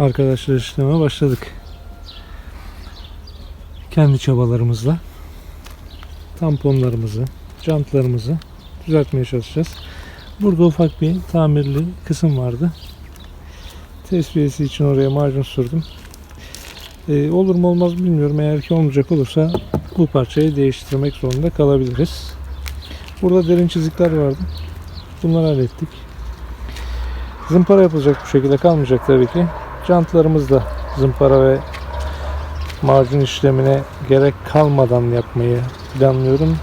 arkadaşlar işleme başladık. Kendi çabalarımızla tamponlarımızı, jantlarımızı düzeltmeye çalışacağız. Burada ufak bir tamirli kısım vardı. Tesviyesi için oraya macun sürdüm. Ee, olur mu olmaz bilmiyorum. Eğer ki olmayacak olursa bu parçayı değiştirmek zorunda kalabiliriz. Burada derin çizikler vardı. Bunları hallettik. Zımpara yapılacak bu şekilde kalmayacak tabii ki. Jantlarımız da zımpara ve macun işlemine gerek kalmadan yapmayı planlıyorum.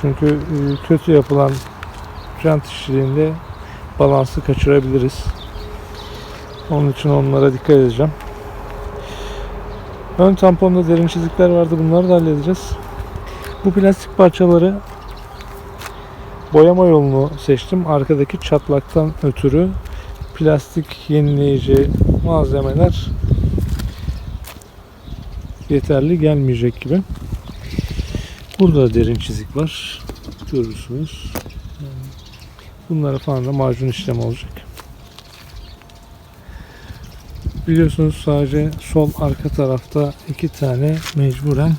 Çünkü e, kötü yapılan jant işçiliğinde balansı kaçırabiliriz. Onun için onlara dikkat edeceğim. Ön tamponda derin çizikler vardı. Bunları da halledeceğiz. Bu plastik parçaları boyama yolunu seçtim. Arkadaki çatlaktan ötürü plastik yenileyici malzemeler yeterli gelmeyecek gibi. Burada derin çizik var. Görürsünüz. Bunlara falan da macun işlemi olacak. Biliyorsunuz sadece sol arka tarafta iki tane mecburen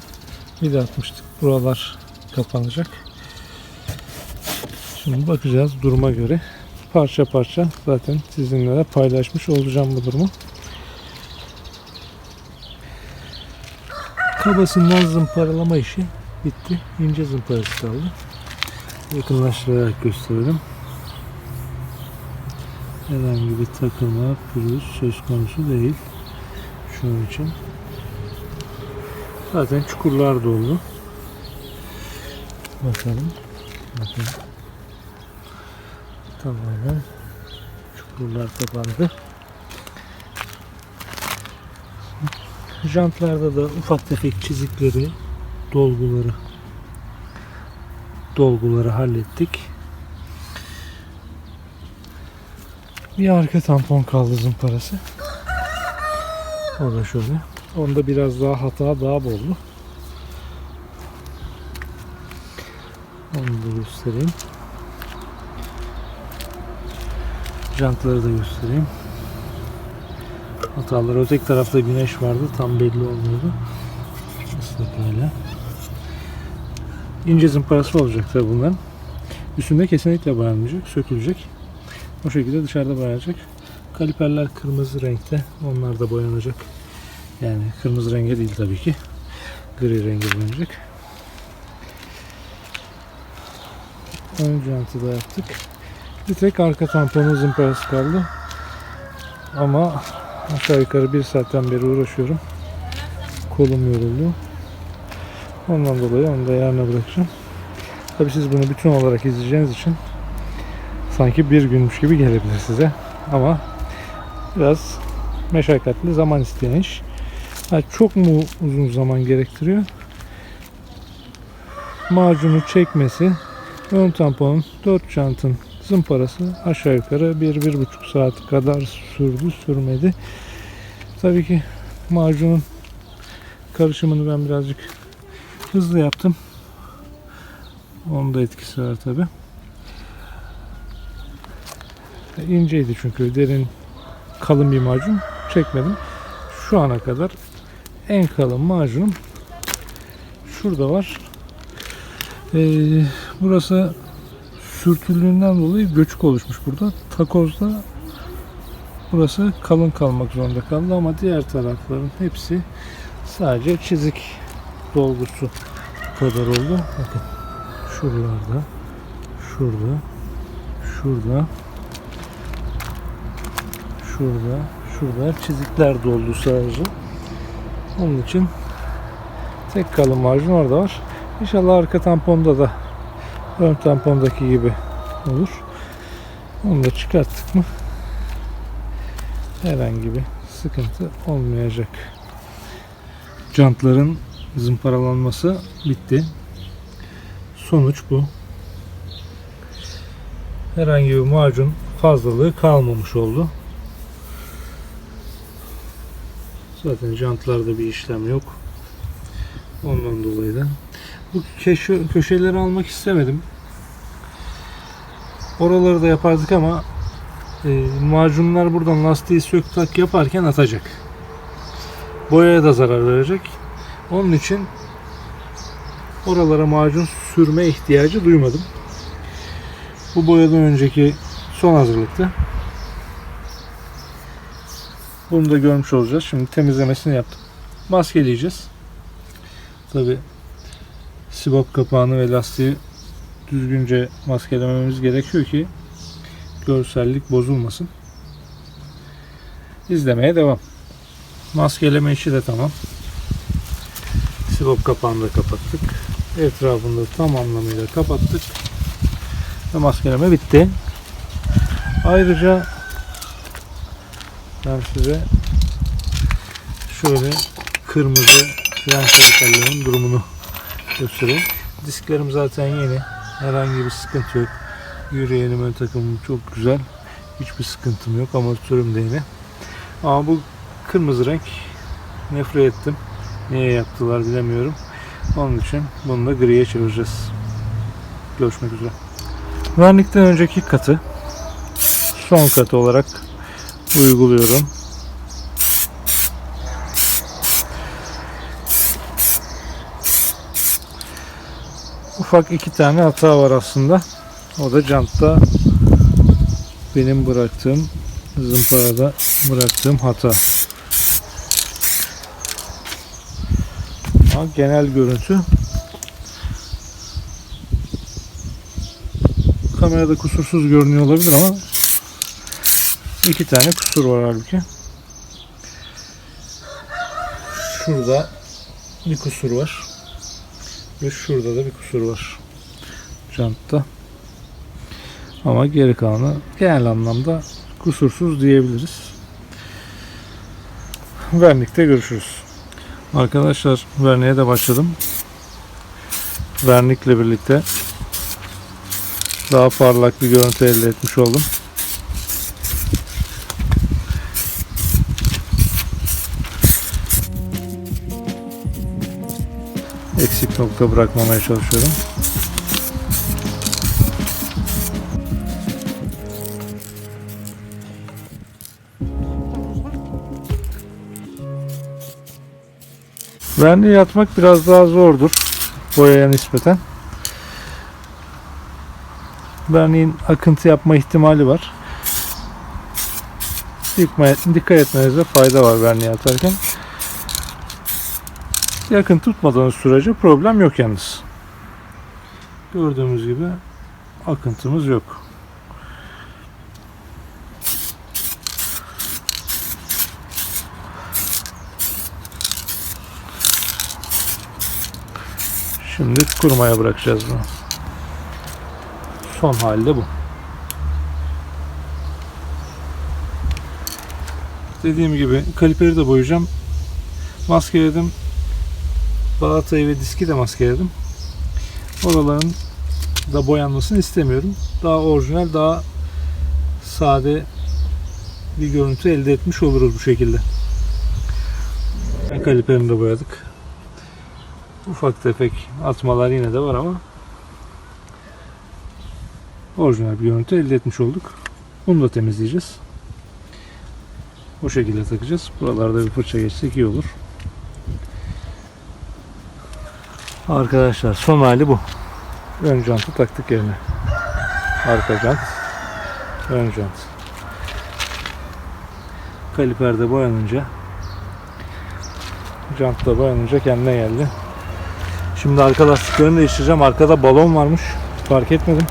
vida atmıştık. Buralar kapanacak. Şimdi bakacağız duruma göre. Parça parça zaten sizinle de paylaşmış olacağım bu durumu. Kabasından zımparalama işi bitti. İnce zımparası kaldı. Yakınlaştırarak gösterelim. Herhangi bir takılma, pürüz söz konusu değil. Şunun için. Zaten çukurlar doldu. Bakalım. Bakın. Tamamen çukurlar kapandı. Jantlarda da ufak tefek çizikleri, dolguları dolguları hallettik. Bir arka tampon kaldı zımparası. O da şöyle. Onda biraz daha hata daha bollu. Onu da göstereyim. Jantları da göstereyim. Hatalar öteki tarafta güneş vardı tam belli olmuyordu. Islak hala. İnce zımparası olacak tabi bunların. Üstünde kesinlikle boyanmayacak, sökülecek. O şekilde dışarıda boyanacak. Kaliperler kırmızı renkte. Onlar da boyanacak. Yani kırmızı renge değil tabii ki. Gri renge boyanacak. Ön jantı da yaptık. Bir tek arka tamponun zımparası kaldı. Ama aşağı yukarı bir saatten beri uğraşıyorum. Kolum yoruldu. Ondan dolayı onu da yarına bırakacağım. Tabii siz bunu bütün olarak izleyeceğiniz için sanki bir günmüş gibi gelebilir size. Ama biraz meşakkatli zaman isteyen iş. Ha, çok mu uzun zaman gerektiriyor? Macunu çekmesi, ön tamponun 4 jantın zımparası aşağı yukarı 1-1,5 saat kadar sürdü sürmedi. Tabii ki macunun karışımını ben birazcık hızlı yaptım. Onun da etkisi var tabi. İnceydi çünkü derin kalın bir macun çekmedim. Şu ana kadar en kalın macunum şurada var. Ee, burası sürtüldüğünden dolayı göçük oluşmuş burada. Takozda burası kalın kalmak zorunda kaldı ama diğer tarafların hepsi sadece çizik dolgusu kadar oldu. Bakın şuralarda, şurada, şurada, şurada, şurada çizikler doldu sadece. Onun için tek kalın macun orada var. İnşallah arka tamponda da ön tampondaki gibi olur. Onu da çıkarttık mı herhangi bir sıkıntı olmayacak. Jantların zımparalanması bitti. Sonuç bu. Herhangi bir macun fazlalığı kalmamış oldu. Zaten jantlarda bir işlem yok. Ondan dolayı da bu köşe, köşeleri almak istemedim. Oraları da yapardık ama e, macunlar buradan lastiği sök tak yaparken atacak. Boyaya da zarar verecek. Onun için oralara macun sürme ihtiyacı duymadım. Bu boyadan önceki son hazırlıktı. Bunu da görmüş olacağız. Şimdi temizlemesini yaptım. Maskeleyeceğiz. Tabi sibop kapağını ve lastiği düzgünce maskelememiz gerekiyor ki görsellik bozulmasın. İzlemeye devam. Maskeleme işi de tamam. Sibop kapağını da kapattık. Etrafını da tam anlamıyla kapattık. Ve maskeleme bitti. Ayrıca ben size şöyle kırmızı fren kaliperlerin durumunu göstereyim. Disklerim zaten yeni. Herhangi bir sıkıntı yok. Yürüyenim ön takımım çok güzel. Hiçbir sıkıntım yok. Amortisörüm de yeni. Ama bu kırmızı renk nefret ettim. Niye yaptılar bilemiyorum. Onun için bunu da griye çevireceğiz. Görüşmek üzere. Vernikten önceki katı son katı olarak uyguluyorum. Ufak iki tane hata var aslında. O da jantta benim bıraktığım zımparada bıraktığım hata. Ama genel görüntü kamerada kusursuz görünüyor olabilir ama iki tane kusur var halbuki. Şurada bir kusur var. Ve şurada da bir kusur var. Jantta. Ama geri kalanı genel anlamda kusursuz diyebiliriz. Vernikte görüşürüz. Arkadaşlar verniğe de başladım. Vernikle birlikte daha parlak bir görüntü elde etmiş oldum. Eksik nokta bırakmamaya çalışıyorum. Verniği yatmak biraz daha zordur boyaya nispeten. Verniğin akıntı yapma ihtimali var. Dikkat etmenize fayda var verniği atarken. Yakın tutmadığınız sürece problem yok yalnız. Gördüğümüz gibi akıntımız yok. Şimdi kurumaya bırakacağız bunu. Son halde bu. Dediğim gibi kaliperi de boyayacağım. Maskeledim. Balatayı ve diski de maskeledim. Oraların da boyanmasını istemiyorum. Daha orijinal, daha sade bir görüntü elde etmiş oluruz bu şekilde. Kaliperini de boyadık. Ufak tefek atmalar yine de var ama orijinal bir görüntü elde etmiş olduk. Bunu da temizleyeceğiz. O şekilde takacağız. Buralarda bir fırça geçsek iyi olur. Arkadaşlar son hali bu. Ön jantı taktık yerine. Arka jant. Ön jant. Kaliperde boyanınca jant da boyanınca kendine geldi. Şimdi arka lastiklerini değiştireceğim. Arkada balon varmış. Fark etmedim.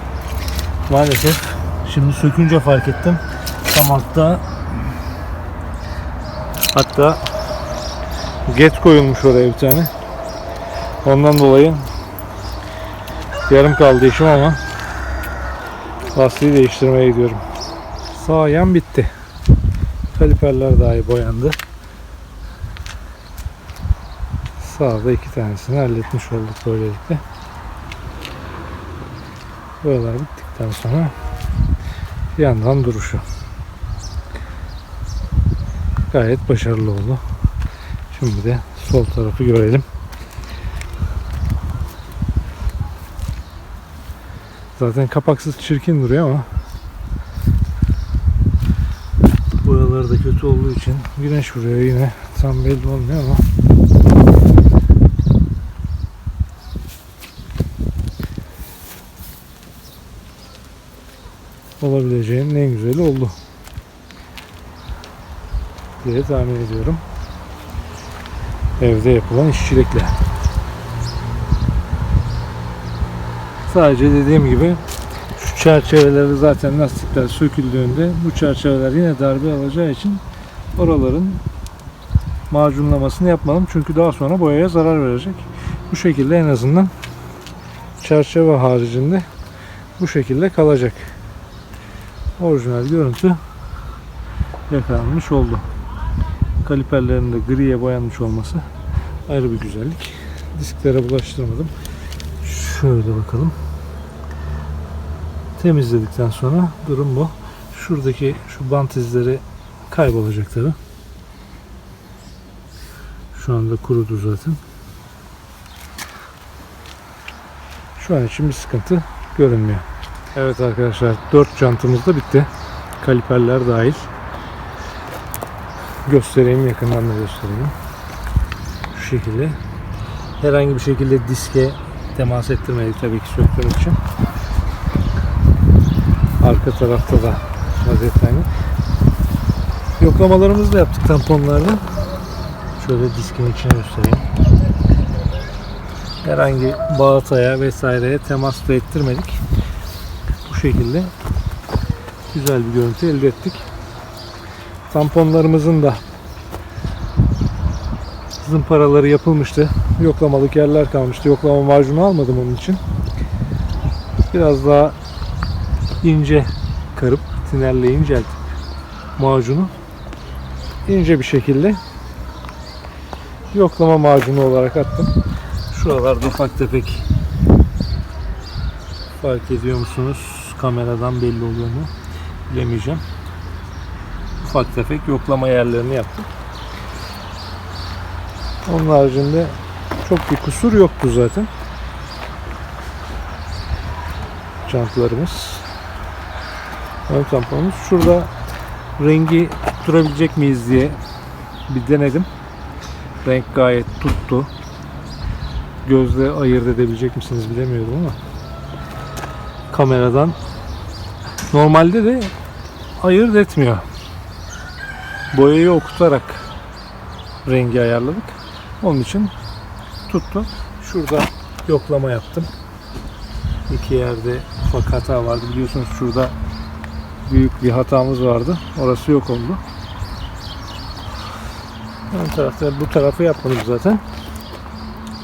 Maalesef. Şimdi sökünce fark ettim. Tam altta hatta get koyulmuş oraya bir tane. Ondan dolayı yarım kaldı işim ama lastiği değiştirmeye gidiyorum. Sağ yan bitti. Kaliperler dahi boyandı. Sağda iki tanesini halletmiş olduk böylelikle. Buralar bittikten sonra yandan duruşu. Gayet başarılı oldu. Şimdi de sol tarafı görelim. Zaten kapaksız çirkin duruyor ama Havalar da kötü olduğu için güneş vuruyor yine. Tam belli olmuyor ama. Olabileceğin en güzeli oldu. Diye tahmin ediyorum. Evde yapılan işçilikle. Sadece dediğim gibi şu çerçeveleri zaten lastikler söküldüğünde bu çerçeveler yine darbe alacağı için oraların macunlamasını yapmadım. Çünkü daha sonra boyaya zarar verecek. Bu şekilde en azından çerçeve haricinde bu şekilde kalacak. Orijinal görüntü yakalanmış oldu. Kaliperlerin de griye boyanmış olması ayrı bir güzellik. Disklere bulaştırmadım. Şöyle bakalım. Temizledikten sonra durum bu. Şuradaki şu bant izleri kaybolacak tabi. Şu anda kurudu zaten. Şu an için bir sıkıntı görünmüyor. Evet arkadaşlar 4 jantımız da bitti. Kaliperler dahil. Göstereyim yakından da göstereyim. Şu şekilde. Herhangi bir şekilde diske temas ettirmedik tabii ki söktüğüm için. Arka tarafta da vaziyet aynı. Yoklamalarımızı da yaptık tamponlarla. Şöyle diskin içine göstereyim. Herhangi bağıtaya vesaireye temas da ettirmedik. Bu şekilde güzel bir görüntü elde ettik. Tamponlarımızın da zımparaları yapılmıştı. Yoklamalık yerler kalmıştı. Yoklama macunu almadım onun için. Biraz daha ince karıp tinerle inceltip macunu ince bir şekilde yoklama macunu olarak attım. Şuralarda ufak tefek fark ediyor musunuz? Kameradan belli oluyor mu? Bilemeyeceğim. Ufak tefek yoklama yerlerini yaptım. Onun haricinde çok bir kusur yoktu zaten. Çantlarımız. Ön tamponumuz. Şurada rengi tutturabilecek miyiz diye bir denedim. Renk gayet tuttu. Gözle ayırt edebilecek misiniz bilemiyorum ama kameradan normalde de ayırt etmiyor. Boyayı okutarak rengi ayarladık. Onun için tuttu. Şurada yoklama yaptım. İki yerde ufak hata vardı. Biliyorsunuz şurada büyük bir hatamız vardı. Orası yok oldu. Ön tarafta bu tarafı yapmadım zaten.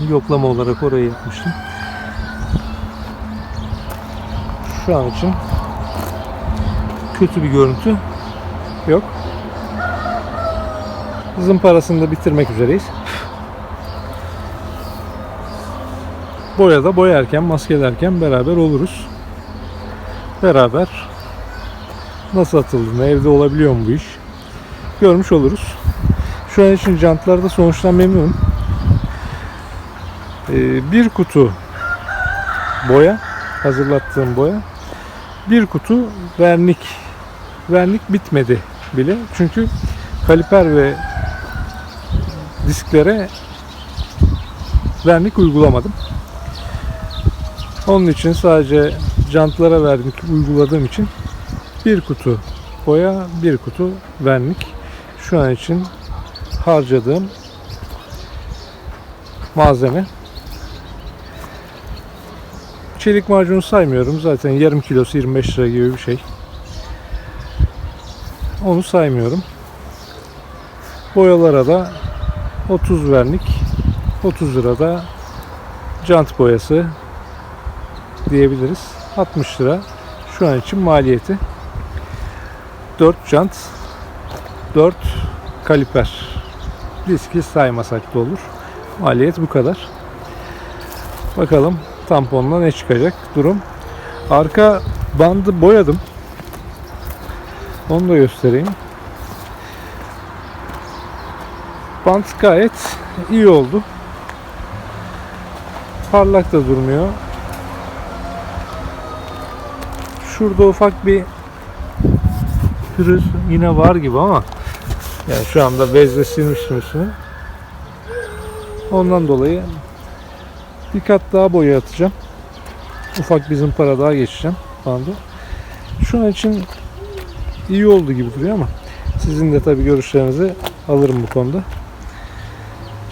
Yoklama olarak orayı yapmıştım. Şu an için kötü bir görüntü yok. Zımparasını da bitirmek üzereyiz. Boyada boyarken, maskelerken beraber oluruz. Beraber nasıl atıldığını, evde olabiliyor mu bu iş? Görmüş oluruz. Şu an için jantlarda sonuçtan memnunum. Ee, bir kutu boya, hazırlattığım boya. Bir kutu vernik. Vernik bitmedi bile. Çünkü kaliper ve disklere vernik uygulamadım. Onun için sadece jantlara vernik uyguladığım için bir kutu boya, bir kutu vernik. Şu an için harcadığım malzeme. Çelik macunu saymıyorum. Zaten yarım kilosu 25 lira gibi bir şey. Onu saymıyorum. Boyalara da 30 vernik, 30 lira da jant boyası diyebiliriz. 60 lira şu an için maliyeti. 4 jant, 4 kaliper. Diski saymasak da olur. Maliyet bu kadar. Bakalım tamponla ne çıkacak durum. Arka bandı boyadım. Onu da göstereyim. Bant gayet iyi oldu. Parlak da durmuyor. Şurada ufak bir pürüz yine var gibi ama Yani şu anda bezle silmiştim üstünü. Ondan dolayı bir kat daha boya atacağım. Ufak bir zımpara daha geçeceğim bandı. Şu an için iyi oldu gibi duruyor ama sizin de tabii görüşlerinizi alırım bu konuda.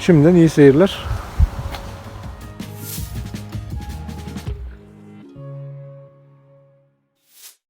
Şimdiden iyi seyirler.